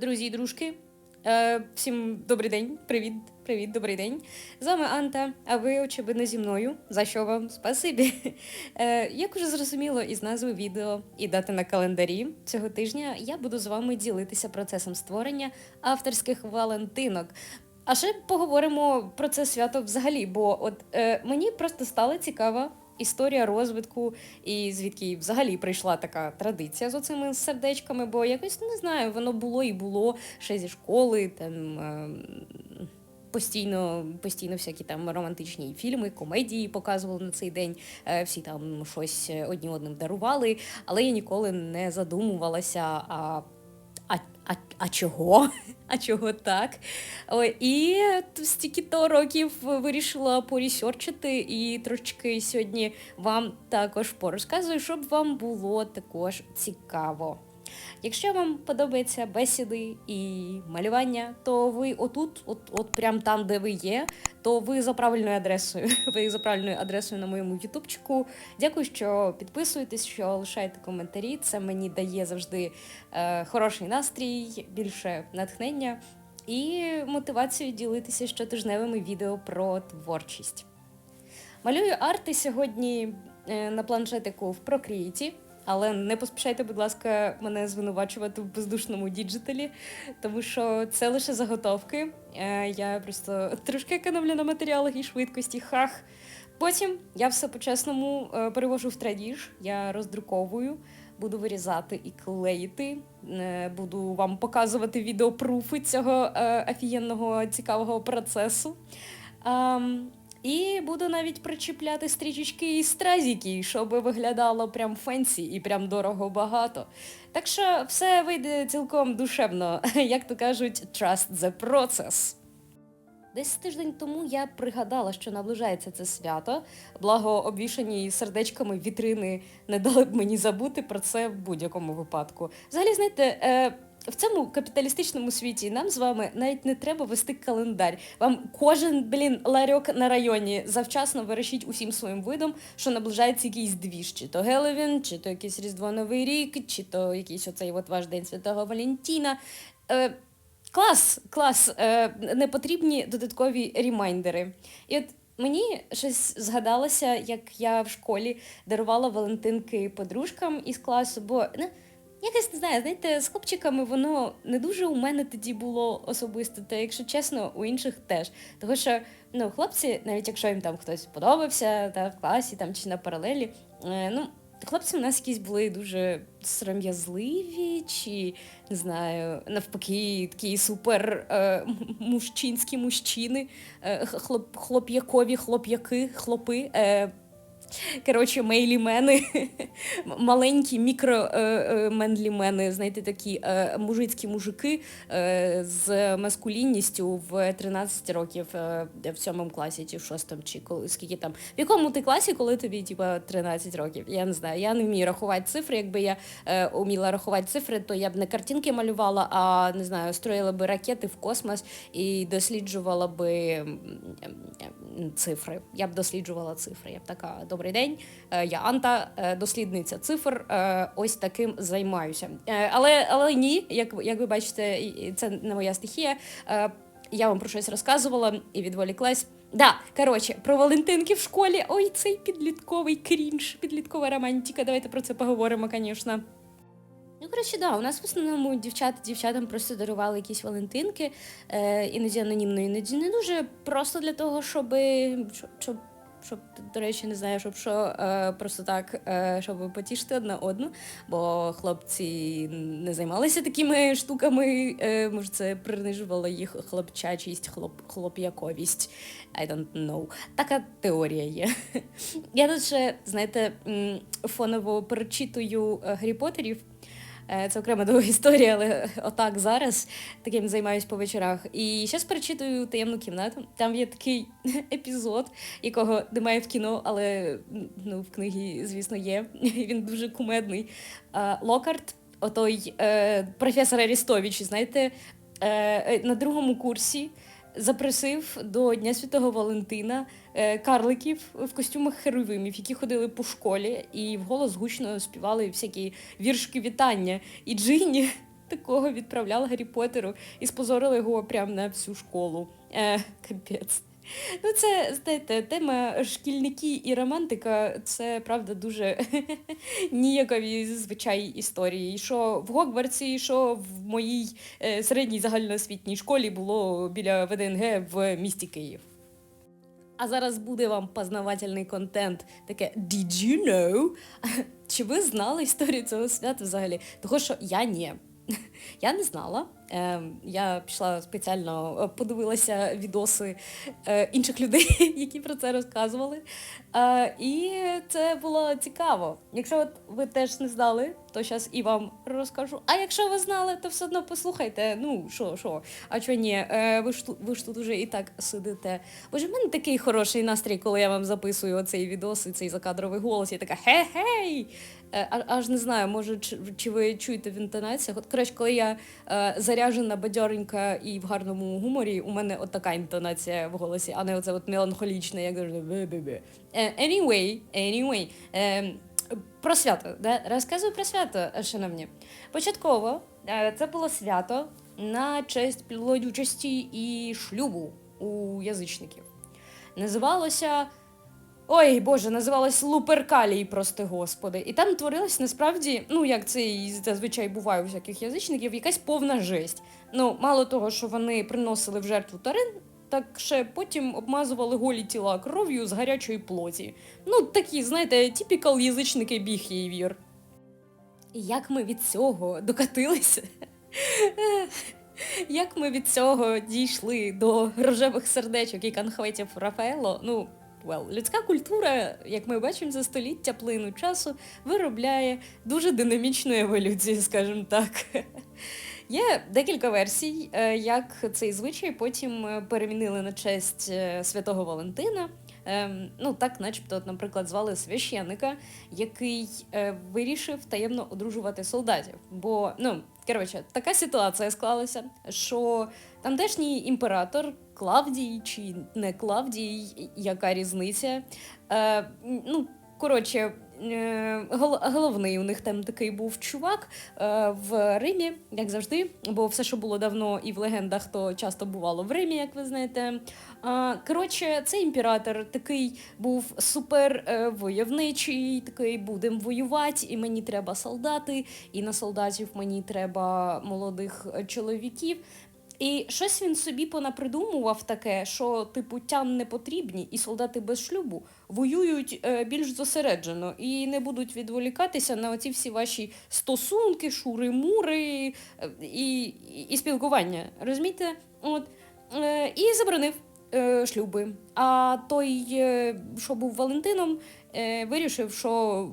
Друзі і дружки. Е, всім добрий день, привіт, привіт, добрий день. З вами Анта, а ви, очевидно, зі мною. За що вам спасибі. Е, як уже зрозуміло із назви відео і дати на календарі цього тижня, я буду з вами ділитися процесом створення авторських валентинок. А ще поговоримо про це свято взагалі, бо от е, мені просто стала цікава історія розвитку, і звідки взагалі прийшла така традиція з оцими сердечками, бо якось не знаю, воно було і було ще зі школи, там. Е, Постійно, постійно всякі там романтичні фільми, комедії показували на цей день. е, Всі там щось одні одним дарували, але я ніколи не задумувалася. А, а, а, чого? А чого так? І стільки то років вирішила порісерчити і трошки сьогодні вам також порозказую, щоб вам було також цікаво. Якщо вам подобаються бесіди і малювання, то ви отут, от, от прям там, де ви є, то ви за правильною адресою. Ви за правильною адресою на моєму ютубчику. Дякую, що підписуєтесь, що лишаєте коментарі. Це мені дає завжди е, хороший настрій, більше натхнення і мотивацію ділитися щотижневими відео про творчість. Малюю арти сьогодні е, на планшетику в Procreate, але не поспішайте, будь ласка, мене звинувачувати в бездушному діджиталі, тому що це лише заготовки. Е, Я просто трошки економлю на матеріалах і швидкості. Хах. Потім я все по-чесному е, перевожу в традіж, я роздруковую, буду вирізати і клеїти. Е, Буду вам показувати відеопруфи цього офігенного цікавого процесу. І буду навіть причіпляти стрічечки і стразіки, щоб виглядало прям фенсі і прям дорого багато. Так що все вийде цілком душевно, як то кажуть, trust the process. Десь тиждень тому я пригадала, що наближається це свято. Благо, обвішані сердечками вітрини не дали б мені забути про це в будь-якому випадку. Взагалі, знаєте, е, в цьому капіталістичному світі нам з вами навіть не треба вести календар. Вам кожен блін ларьок на районі завчасно вирішить усім своїм видом, що наближається якийсь двіж, чи то Геловін, чи то якийсь Різдво Новий рік, чи то якийсь оцей от ваш день Святого Валентіна. Е, Клас, клас, е, не потрібні додаткові рімайндери. І от мені щось згадалося, як я в школі дарувала Валентинки подружкам із класу, бо ну, якось не знаю, знаєте, з хлопчиками воно не дуже у мене тоді було особисто, та якщо чесно, у інших теж. Тому що ну, хлопці, навіть якщо їм там хтось подобався та в класі там чи на паралелі, е, ну. Хлопці в нас якісь були дуже сором'язливі, чи не знаю, навпаки, такі супер е, мужчинські мужчини, е, хлоп, хлоп'якові хлоп'яки, хлопи. Е, Коротше, мейлімени, маленькі мікро-менлімени, знаєте, такі е, мужицькі мужики е, з маскулінністю в 13 років е, в сьомому класі, чи в шостому, чи коли скільки там. В якому ти класі, коли тобі типа 13 років? Я не знаю. Я не вмію рахувати цифри. Якби я е, уміла рахувати цифри, то я б не картинки малювала, а не знаю, строїла би ракети в космос і досліджувала би цифри. Я б досліджувала цифри. Я б така, добрий день. е, Я Анта, е, дослідниця цифр. е, Ось таким займаюся. Але, але ні, як, як ви бачите, це не моя стихія. Я вам про щось розказувала і відволіклась. Да, коротше, про Валентинки в школі. Ой, цей підлітковий крінж, підліткова романтика. Давайте про це поговоримо, звісно. Ну, коротше, да, у нас в основному дівчата дівчатам просто дарували якісь Валентинки, е, іноді анонімно, іноді не дуже. Просто для того, щоб, щоб, щоб, до речі, не знаю, щоб що, е, просто так, е, щоб потішити одна одну. Бо хлопці не займалися такими штуками. Е, може, це принижувало їх хлопчачість, хлоп, хлоп'яковість. I don't know. Така теорія є. Я тут ще, знаєте, фоново перечитую Гаррі Поттерів. Е, Це окрема довга історія, але отак зараз таким займаюсь по вечорах. І зараз перечитую таємну кімнату. Там є такий епізод, якого немає в кіно, але ну, в книгі, звісно, є. Він дуже кумедний. Локарт, отой е, професор Арістович, знаєте, е, на другому курсі. Запросив до Дня Святого Валентина е, карликів в костюмах херовимів, які ходили по школі і вголос гучно співали всякі віршки вітання. І Джині такого відправляла Гаррі Поттеру і спозорили його прямо на всю школу. Е, Капець. Ну, це, знаєте, тема шкільники і романтика це правда дуже ніякові зазвичай історії. Що в Гогвартсі, і що в моїй е, середній загальноосвітній школі було біля ВДНГ в місті Київ. А зараз буде вам познавательний контент. Таке Did you know? Чи ви знали історію цього свята взагалі? Того, що я ні. Я не знала. Е, я пішла спеціально, е, подивилася відоси е, інших людей, які про це розказували. І це було цікаво. Якщо ви теж не знали, то зараз і вам розкажу. А якщо ви знали, то все одно послухайте. Ну, що, що, а чого ні? Ви, ж, ви ж тут уже і так сидите. Боже, в мене такий хороший настрій, коли я вам записую оцей відос і цей закадровий голос. Я така хе-хей! Аж не знаю, може, чи, ви чуєте в інтонаціях. От, коротше, коли я е, заряжена, бадьоренька і в гарному гуморі, у мене от така інтонація в голосі, а не оце от меланхолічне, як бе-бе-бе. Е, Anyway, anyway. Е, про свято. Да? Розказую про свято, шановні. Початково е, це було свято на честь плодючості і шлюбу у язичників. Називалося. Ой, Боже, називалось Луперкалій, прости господи. І там творилось насправді, ну як це і зазвичай буває у всяких язичників, якась повна жесть. Ну, мало того, що вони приносили в жертву тарин, так ще потім обмазували голі тіла кров'ю з гарячої плоті. Ну, такі, знаєте, типікал язичники behavior. І як ми від цього докатилися? Як ми від цього дійшли до рожевих сердечок і конхветів Рафаело? Ну, well, людська культура, як ми бачимо за століття плину часу, виробляє дуже динамічну еволюцію, скажімо так. Є декілька версій, е, як цей звичай потім е, перемінили на честь е, святого Валентина. Ем, Ну, так, начебто, от, наприклад, звали священника, який е, вирішив таємно одружувати солдатів. Бо, ну, коротше, така ситуація склалася, що тамтешній імператор Клавдій чи не Клавдій, яка різниця? Е, ну, коротше, головний у них там такий був чувак е, в Римі, як завжди, бо все, що було давно і в легендах, то часто бувало в Римі, як ви знаєте. Коротше, цей імператор такий був супер е, войовничий, такий будемо воювати, і мені треба солдати, і на солдатів мені треба молодих е, чоловіків. І щось він собі понапридумував таке, що типу тян не потрібні, і солдати без шлюбу воюють е, більш зосереджено і не будуть відволікатися на оці всі ваші стосунки, шури-мури е, і, і, і спілкування. Розумієте? От. Е, і заборонив е, шлюби. А той, е, що був Валентином, е, вирішив, що,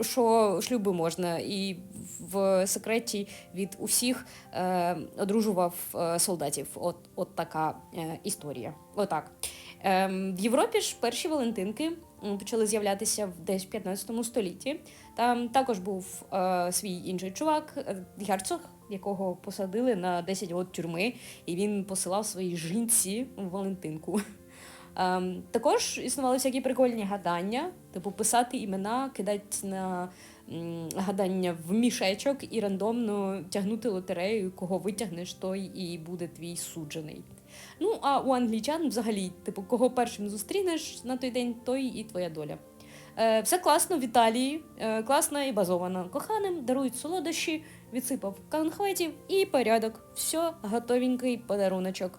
що шлюби можна, і в секреті від усіх е, одружував е, солдатів. От, от така е, історія. Отак. Ем, в Європі ж перші Валентинки почали з'являтися в десь в 15 столітті. Там також був е, свій інший чувак, е, герцог, якого посадили на 10 років тюрми, і він посилав своїй жінці Валентинку. Ем, також існували всякі прикольні гадання, типу писати імена, кидати на м, гадання в мішечок і рандомно тягнути лотерею, кого витягнеш, той і буде твій суджений. Ну, а у англічан взагалі, типу, кого першим зустрінеш на той день, той і твоя доля. Е, все класно в Італії, е, класно і базовано. Коханим дарують солодощі, відсипав конхветів і порядок. Все, готовенький подаруночок.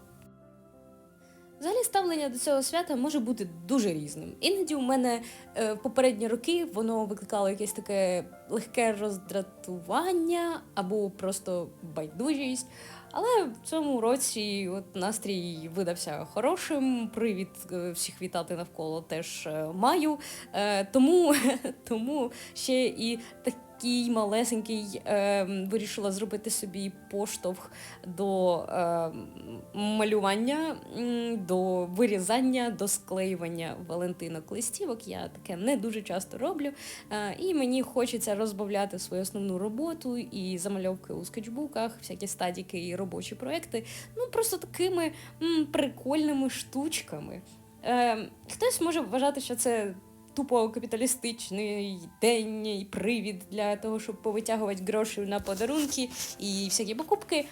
Ставлення до цього свята може бути дуже різним. Іноді у мене е, в попередні роки воно викликало якесь таке легке роздратування або просто байдужість. Але в цьому році от настрій видався хорошим. Привід е, всіх вітати навколо теж е, маю. Тому, тому ще і такий малесенький е, вирішила зробити собі поштовх до е, малювання, до вирізання, до склеювання Валентинок листівок. Я таке не дуже часто роблю. Е, і мені хочеться розбавляти свою основну роботу і замальовки у скетчбуках, всякі стадіки і робочі проекти. Ну просто такими м, прикольними штучками. Е, хтось може вважати, що це тупо капіталістичний день і привід для того, щоб повитягувати гроші на подарунки і всякі покупки.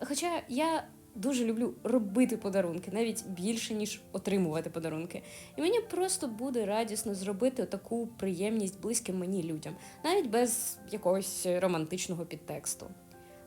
Хоча я дуже люблю робити подарунки, навіть більше, ніж отримувати подарунки. І мені просто буде радісно зробити таку приємність близьким мені людям, навіть без якогось романтичного підтексту.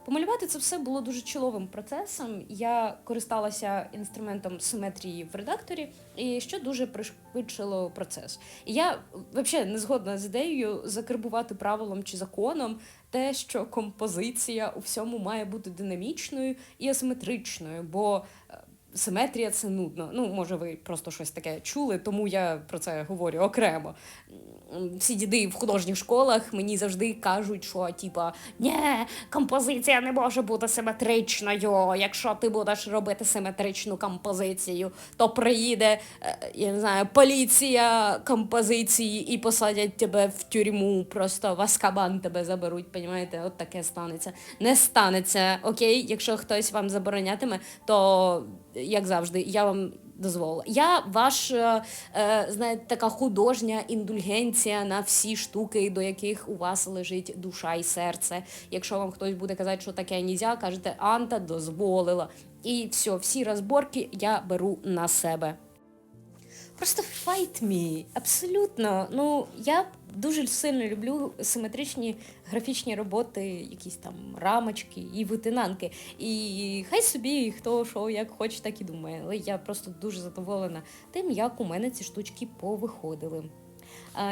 Помалювати це все було дуже чоловим процесом. Я користалася інструментом симетрії в редакторі, і що дуже пришвидшило процес. І я взагалі не згодна з ідеєю закарбувати правилом чи законом те, що композиція у всьому має бути динамічною і асиметричною, бо е, симетрія це нудно. Ну, може, ви просто щось таке чули, тому я про це говорю окремо. Всі діди в художніх школах мені завжди кажуть, що типа ні, композиція не може бути симетричною. Якщо ти будеш робити симетричну композицію, то приїде, е, я не знаю, поліція композиції і посадять тебе в тюрму, просто в Аскабан тебе заберуть, понімаєте? От таке станеться. Не станеться, окей? Якщо хтось вам заборонятиме, то як завжди, я вам дозволила. Я ваш, е, е, знаєте, така художня індульгенція на всі штуки, до яких у вас лежить душа і серце. Якщо вам хтось буде казати, що таке нізя, кажете, Анта дозволила. І все, всі розборки я беру на себе. Просто fight me, абсолютно. Ну, я дуже сильно люблю симетричні графічні роботи, якісь там рамочки і витинанки. І хай собі хто що як хоче, так і думає. Але я просто дуже задоволена тим, як у мене ці штучки повиходили.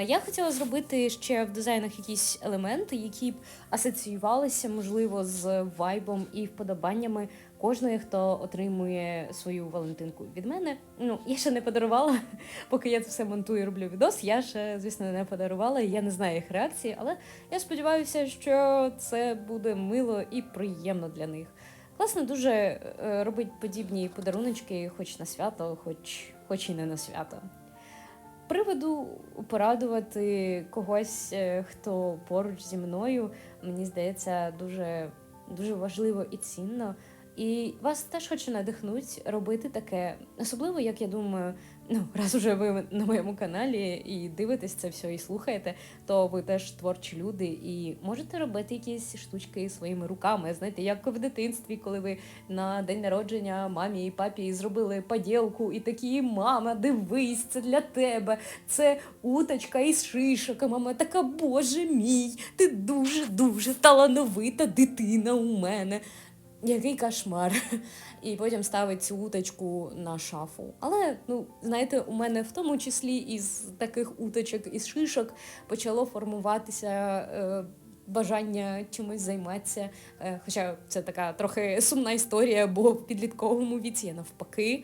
Я хотіла зробити ще в дизайнах якісь елементи, які б асоціювалися, можливо, з вайбом і вподобаннями кожної, хто отримує свою Валентинку від мене. Ну, я ще не подарувала, поки я це все монтую і роблю відос. Я ще, звісно, не подарувала, я не знаю їх реакції, але я сподіваюся, що це буде мило і приємно для них. Класно дуже е, робити подібні подаруночки, хоч на свято, хоч, хоч і не на свято. Приводу порадувати когось, е, хто поруч зі мною, мені здається, дуже, дуже важливо і цінно. І вас теж хочу надихнути робити таке, особливо, як я думаю, ну раз уже ви на моєму каналі і дивитесь це все і слухаєте, то ви теж творчі люди і можете робити якісь штучки своїми руками. Знаєте, як в дитинстві, коли ви на день народження мамі і папі зробили поділку, і такі мама, дивись, це для тебе. Це уточка із шишок. Мама така, боже мій, ти дуже дуже талановита дитина у мене. Який кошмар. І потім ставить цю уточку на шафу. Але, ну, знаєте, у мене в тому числі із таких уточок із шишок почало формуватися. Е, Бажання чимось займатися, Е, хоча це така трохи сумна історія, бо в підлітковому віці я навпаки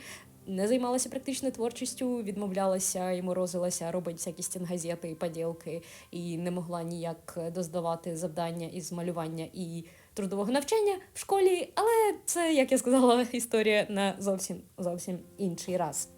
не займалася практично творчістю, відмовлялася і морозилася робити всякі стінгазети і поділки, і не могла ніяк доздавати завдання із малювання і трудового навчання в школі. Але це, як я сказала, історія на зовсім зовсім інший раз.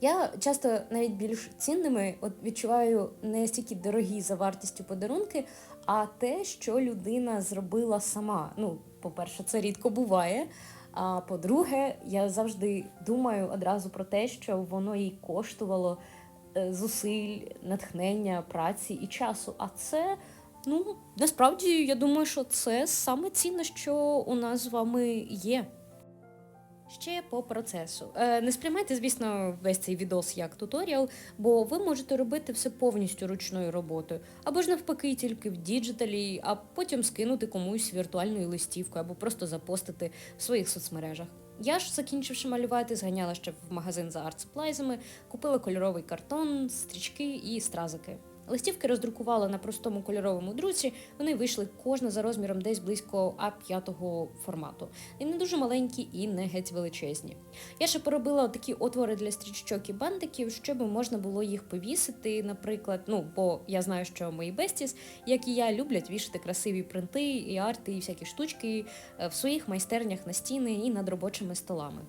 Я часто навіть більш цінними от відчуваю не стільки дорогі за вартістю подарунки, а те, що людина зробила сама. Ну, по-перше, це рідко буває. А по-друге, я завжди думаю одразу про те, що воно їй коштувало е, зусиль, натхнення, праці і часу. А це, ну, насправді, я думаю, що це саме цінне, що у нас з вами є. Ще по процесу. Е, не сприймайте, звісно, весь цей відос як туторіал, бо ви можете робити все повністю ручною роботою, або ж навпаки, тільки в діджиталі, а потім скинути комусь віртуальною листівкою, або просто запостити в своїх соцмережах. Я ж, закінчивши малювати, зганяла ще в магазин за артсплайзами, купила кольоровий картон, стрічки і стразики. Листівки роздрукувала на простому кольоровому друці. Вони вийшли кожна за розміром десь близько А5 формату. І не дуже маленькі, і не геть величезні. Я ще поробила такі отвори для стрічочок і бантиків, щоб можна було їх повісити, наприклад. Ну, бо я знаю, що мої бестіс, як і я, люблять вішати красиві принти, і арти, і всякі штучки е, в своїх майстернях на стіни і над робочими столами.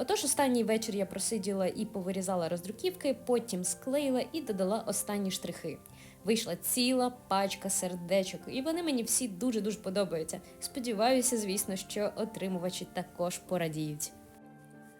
Отож, останній вечір я просиділа і повирізала роздруківки, потім склеїла і додала останні штрихи. Вийшла ціла пачка сердечок, і вони мені всі дуже дуже подобаються. Сподіваюся, звісно, що отримувачі також порадіють.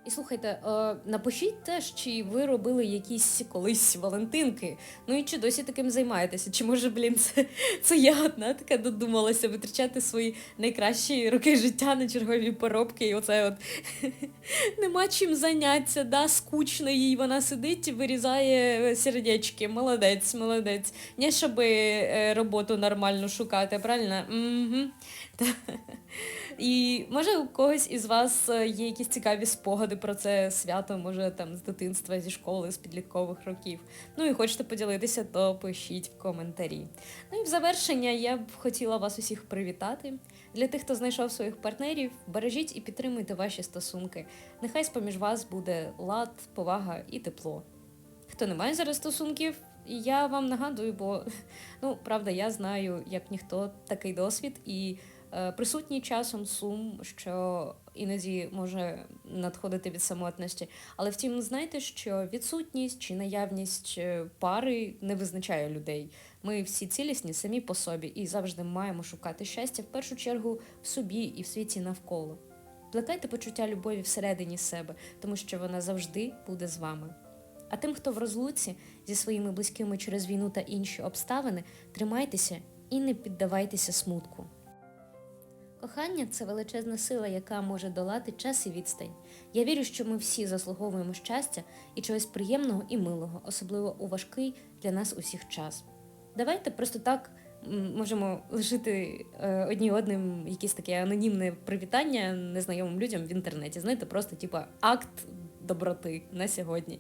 І слухайте, е, напишіть теж, чи ви робили якісь колись Валентинки. Ну і чи досі таким займаєтеся? Чи може, блін, це, це я одна така додумалася витрачати свої найкращі роки життя на чергові поробки, і оце от нема чим заняття, да, скучно їй. Вона сидить і вирізає сердечки. Молодець, молодець. Не щоб е, роботу нормально шукати, правильно? Угу. І може у когось із вас е, є якісь цікаві спогади про це свято, може там з дитинства, зі школи, з підліткових років. Ну і хочете поділитися, то пишіть в коментарі. Ну і в завершення я б хотіла вас усіх привітати. Для тих, хто знайшов своїх партнерів, бережіть і підтримуйте ваші стосунки. Нехай з-поміж вас буде лад, повага і тепло. Хто не має зараз стосунків, я вам нагадую, бо ну правда, я знаю, як ніхто такий досвід і присутній часом сум, що іноді може надходити від самотності. Але втім, знайте, що відсутність чи наявність е, пари не визначає людей. Ми всі цілісні самі по собі і завжди маємо шукати щастя в першу чергу в собі і в світі навколо. Плекайте почуття любові всередині себе, тому що вона завжди буде з вами. А тим, хто в розлуці зі своїми близькими через війну та інші обставини, тримайтеся і не піддавайтеся смутку. Кохання це величезна сила, яка може долати час і відстань. Я вірю, що ми всі заслуговуємо щастя і чогось приємного і милого, особливо у важкий для нас усіх час. Давайте просто так можемо лишити е, одні одним якесь таке анонімне привітання незнайомим людям в інтернеті. Знаєте, просто типа акт доброти на сьогодні.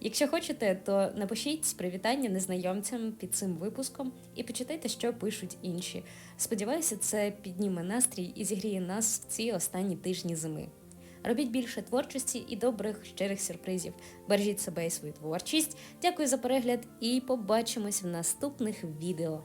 Якщо хочете, то напишіть привітання незнайомцям під цим випуском і почитайте, що пишуть інші. Сподіваюся, це підніме настрій і зігріє нас в ці останні тижні зими. Робіть більше творчості і добрих щирих сюрпризів. Бережіть себе і свою творчість. Дякую за перегляд і побачимось в наступних відео.